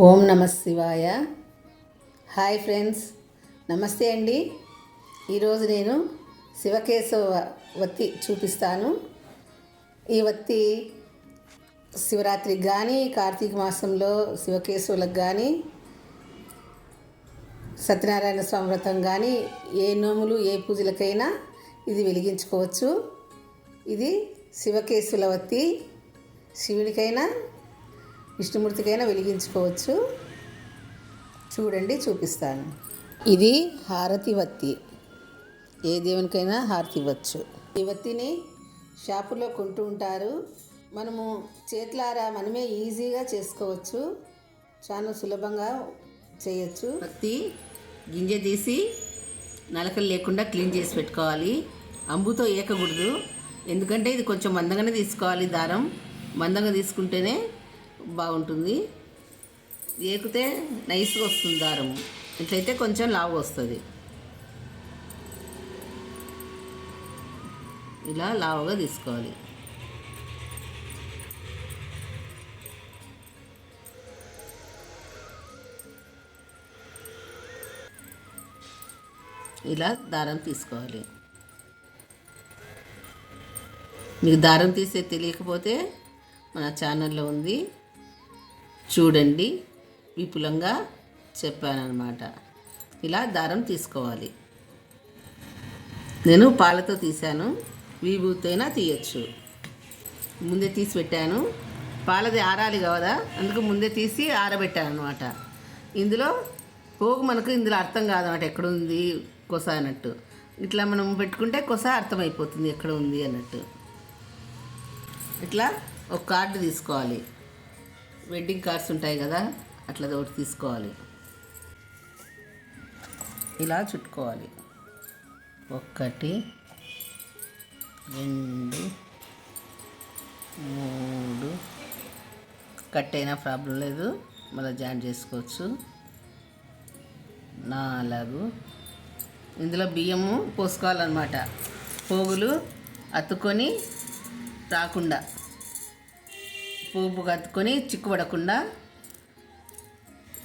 ఓం నమ శివాయ. Hi friends. నమస్తే అండి. ఈరోజు నేను శివకేశవ వత్తి చూపిస్తాను. ఈ వత్తి శివరాత్రికి కానీ కార్తీక మాసంలో శివకేశవులకు కానీ సత్యనారాయణ స్వామి వ్రతం కానీ ఏ నోములు ఏ పూజలకైనా ఇది వెలిగించుకోవచ్చు. ఇది శివకేశుల వత్తి. శివుడికైనా విష్ణుమూర్తికైనా వెలిగించుకోవచ్చు. చూడండి చూపిస్తాను. ఇది హారతి వత్తి ఏ దేవునికైనా హారతి ఇవ్వచ్చు ఈ వత్తిని షాపులో కొంటూ ఉంటారు. మనము చేతులారా మనమే ఈజీగా చేసుకోవచ్చు. చాలా సులభంగా చేయొచ్చు. వత్తి గింజ తీసి నలకలు లేకుండా క్లీన్ చేసి పెట్టుకోవాలి. అంబుతో ఏకకూడదు. ఎందుకంటే ఇది కొంచెం మందంగానే తీసుకోవాలి దారం. మందంగా తీసుకుంటేనే బాగుంటుంది. ఏకితే నైస్గా వస్తుంది దారం. ఇట్లయితే కొంచెం లావు వస్తుంది. ఇలా లావుగా తీసుకోవాలి. ఇలా దారం తీసుకోవాలి. మీకు దారం తీసే తెలియకపోతే మన ఛానల్లో ఉంది. చూడండి విపులంగా చెప్పానమాట ఇలా దారం తీసుకోవాలి. నేను పాలతో తీశాను వీభూతైనా తీయచ్చు. ముందే తీసి పెట్టాను. పాలది ఆరాలి కదా అందుకు ముందే తీసి ఆరబెట్టాను అనమాట ఇందులో పోగు మనకు ఇందులో అర్థం కాదన్నమాట ఎక్కడ ఉంది కొస అన్నట్టు. ఇట్లా మనం పెట్టుకుంటే కొస అర్థమైపోతుంది ఎక్కడ ఉంది అన్నట్టు. ఇట్లా ఒక కార్డు తీసుకోవాలి. వెడ్డింగ్ కార్డ్స్ ఉంటాయి కదా అట్లా ఒకటి తీసుకోవాలి. ఇలా చుట్టుకోవాలి. ఒకటి రెండు మూడు. కట్ అయినా ప్రాబ్లం లేదు మళ్ళీ జాయిన్ చేసుకోవచ్చు. నాలుగు. ఇందులో బియ్యము పోసుకోవాలన్నమాట. పోగులు అతుకొని రాకుండా. పోపు కత్తుకొని చిక్కుపడకుండా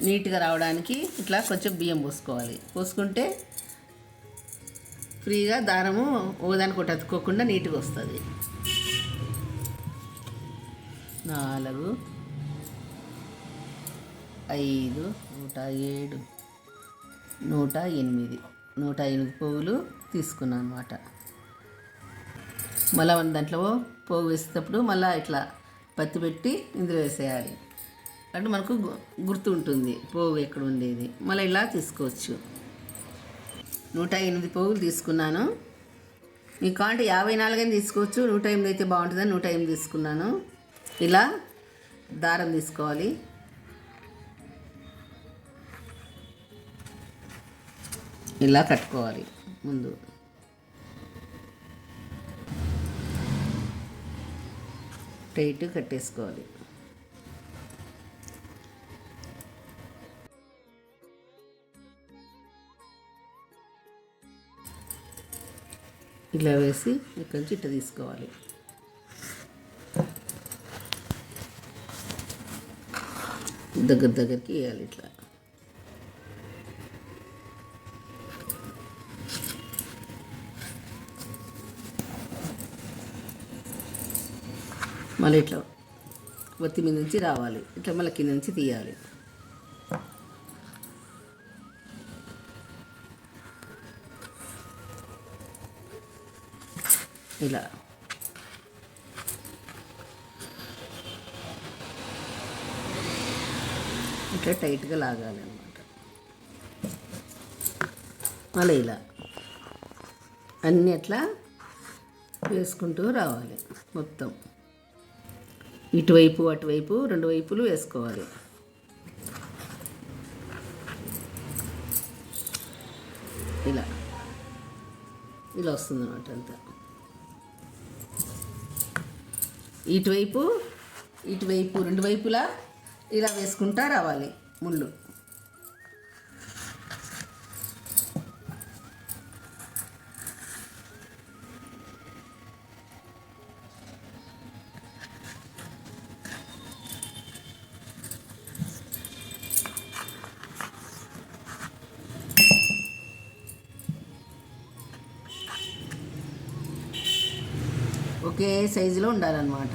నీట్గా రావడానికి ఇట్లా కొంచెం బియ్యం పోసుకోవాలి. పోసుకుంటే ఫ్రీగా దారము ఒకదానికి ఒకటి అతుక్కోకుండా నీట్గా వస్తుంది. నాలుగు ఐదు నూట ఏడు నూట ఎనిమిది నూట ఎనిమిది పోగులు తీసుకున్నాను అనమాట మళ్ళీ దాంట్లో పోగు వేసేటప్పుడు మళ్ళీ ఇట్లా పత్తి పెట్టి ఇందులో వేసేయాలి. అంటే మనకు గు- గుర్తు ఉంటుంది పోగు ఎక్కడ ఉండేది. మళ్ళీ ఇలా తీసుకోవచ్చు. నూట ఎనిమిది పోగులు తీసుకున్నాను. మీకు కాంటే యాభై నాలుగైనా తీసుకోవచ్చు. నూట ఎనిమిది అయితే బాగుంటుందని నూట ఎనిమిది తీసుకున్నాను. ఇలా దారం తీసుకోవాలి. ఇలా కట్టుకోవాలి ముందు. టైట్ కట్టేసుకోవాలి. ఇలా వేసి ఇక్కడి నుంచి ఇట్ట తీసుకోవాలి. దగ్గర దగ్గరికి వేయాలి ఇట్లా. మళ్ళీ ఇట్లా ఒత్తి మీద నుంచి రావాలి. ఇట్లా మళ్ళీ కింద నుంచి తీయాలి. ఇలా. ఇట్లా టైట్గా లాగాలి అనమాట మళ్ళీ ఇలా. అన్నీ అట్లా వేసుకుంటూ రావాలి మొత్తం. ఇటువైపు అటువైపు రెండు వైపులు వేసుకోవాలి. ఇలా. ఇలా వస్తుంది అనమాట అంతా. ఇటువైపు ఇటువైపు రెండు వైపులా ఇలా వేసుకుంటా రావాలి ముళ్ళు. ఒకే సైజులో ఉండాలన్నమాట.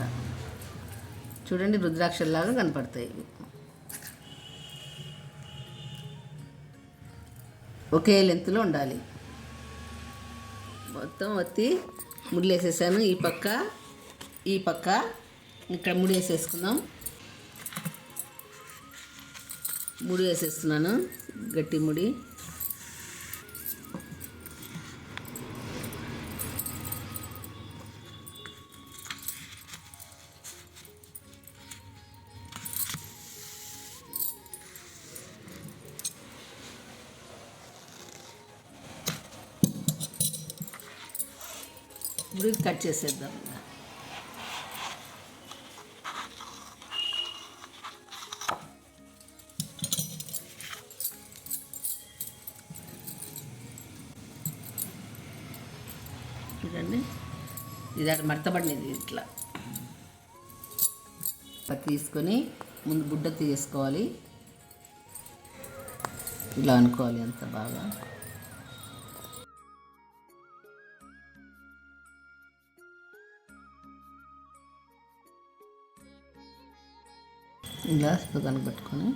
చూడండి రుద్రాక్షల్లాగా కనపడతాయి. ఇవి ఒకే లెంత్లో ఉండాలి. మొత్తం వత్తి ముడిలేసేసాను. ఈ పక్క ఈ పక్క. ఇక్కడ ముడి వేసేసుకుందాం ముడి వేసేస్తున్నాను గట్టి ముడి. ఇప్పుడు ఇది కట్ చేసేద్దాం. చూడండి. ఇది అక్కడ మడతబడినది ఇట్లా. ఇట్లా తీసుకొని ముందు బుడ్డ తీసుకోవాలి ఇలా అనుకోవాలి అంత బాగా. గ్లాస్ పక్కన పెట్టుకొని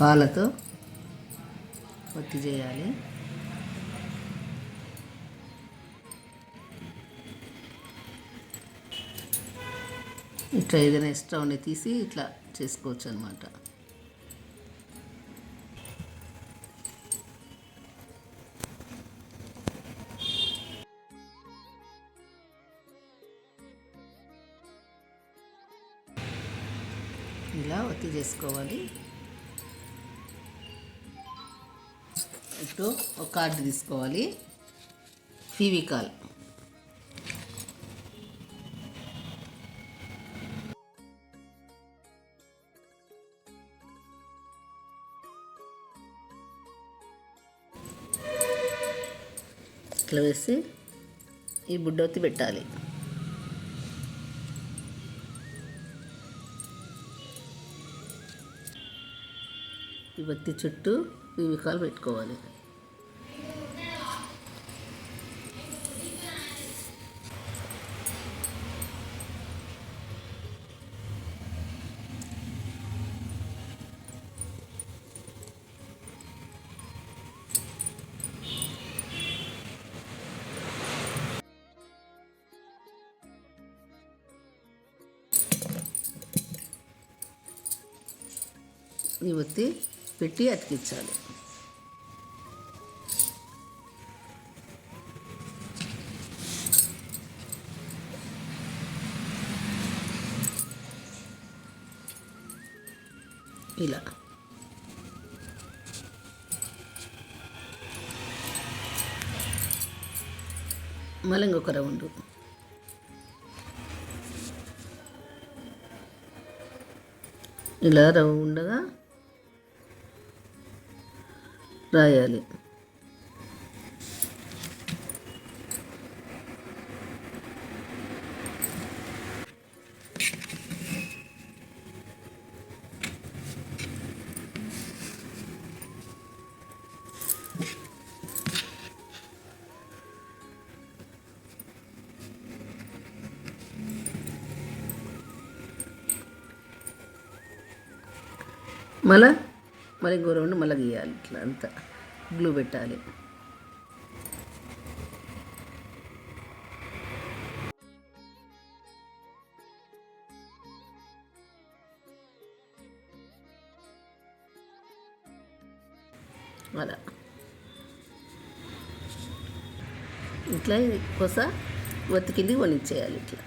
పాలతో ఒత్తి చేయాలి. ఇట్లా ఏదైనా ఎక్స్ట్రా ఉండే తీసి ఇట్లా చేసుకోవచ్చు అనమాట ఇలా ఒత్తి చేసుకోవాలి. ఇప్పుడు ఒక కార్డు తీసుకోవాలి. ఫీవికాల్ ఇట్లా వేసి ఈ బుడ్డొత్తి పెట్టాలి. ఈ బత్తి చుట్టూ వివికాలు పెట్టుకోవాలి. ఈ ఒత్తి పెట్టి అతికించాలి. ఇలా. మళ్ళీ ఇంకొక రౌండ్. ఇలా రౌండ్గా రాయాలి మళ్ళా మరి ఇంకో రౌండ్ మళ్ళీ గీయాలి ఇట్లా అంతా గ్లూ పెట్టాలి. అలా. ఇట్లా కొస ఒత్తి కిందికి ఇట్లా.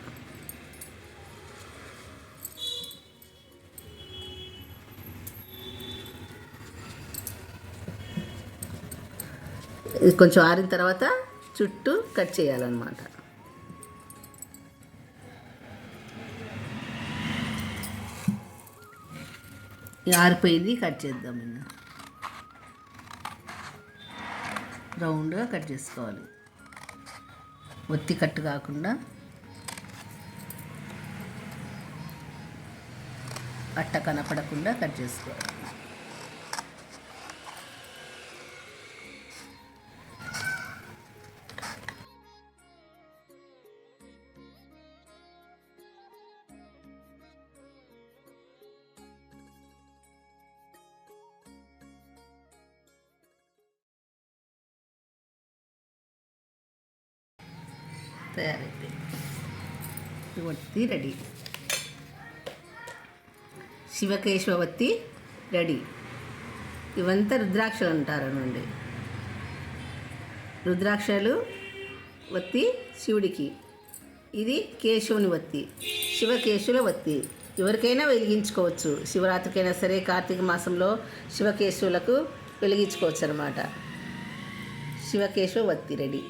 ఇది కొంచెం ఆరిన తర్వాత చుట్టూ కట్ చేయాలన్నమాట. ఆరిపోయింది కట్ చేద్దాం ఇంకా. రౌండ్గా కట్ చేసుకోవాలి. ఒత్తి కట్ కాకుండా. అట్ట కనపడకుండా కట్ చేసుకోవాలి. తయారైపోయింది. వత్తి రెడీ. శివకేశవత్తి రెడీ. ఇవంతా రుద్రాక్షలు అంటారు రుద్రాక్షలు వత్తి శివుడికి. ఇది కేశవుని వత్తి శివకేశుల వత్తి ఎవరికైనా వెలిగించుకోవచ్చు. శివరాత్రికైనా సరే కార్తీక మాసంలో శివకేశవులకు వెలిగించుకోవచ్చు అనమాట శివకేశవ వత్తి రెడీ.